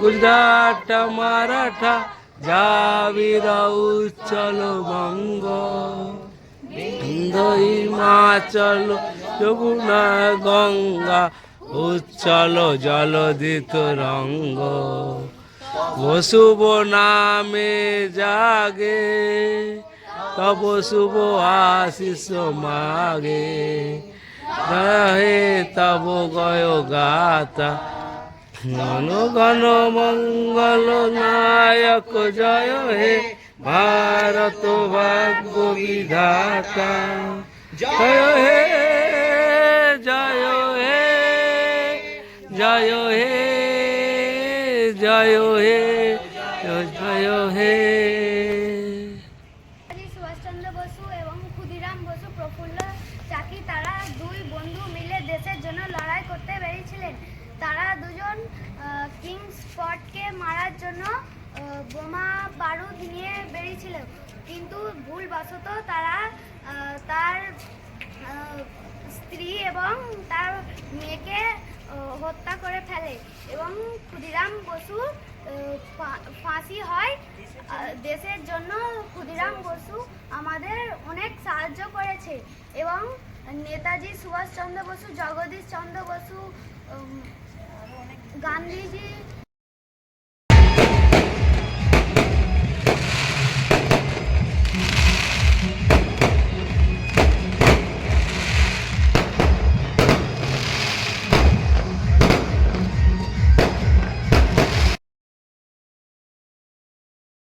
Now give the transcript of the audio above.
গুজরাট মারাঠা জাবিরা উচ্চল বঙ্গ। হিমাচল, যমুনা, গঙ্গা, উচ্চল জলদিত রঙ্গ। বসুব নামে জাগে, তব শুভ আশিস মাগে। হে তব গয় গাতা গণ গণ মঙ্গল নায়ক জয় হে ভারত ভাগ্য বিধাতা জয় হে জয় হে জয় হে জয় হে জয় হে। তারা দুই বন্ধু মিলে দেশের জন্য লড়াই করতে বেরিয়েছিলেন তারা দুজন কিং স্পটকে মারার জন্য বোমা বারুদ নিয়ে বেরিয়েছিল। কিন্তু ভুলবশত তারা তার স্ত্রী এবং তার মেয়েকে হত্যা করে ফেলে এবং ক্ষুদিরাম বসু ফাঁসি হয়। দেশের জন্য ক্ষুদিরাম বসু নেতাজি সুভাষচন্দ্র বসু জগদীশ চন্দ্র বসু উম, গান্ধীজি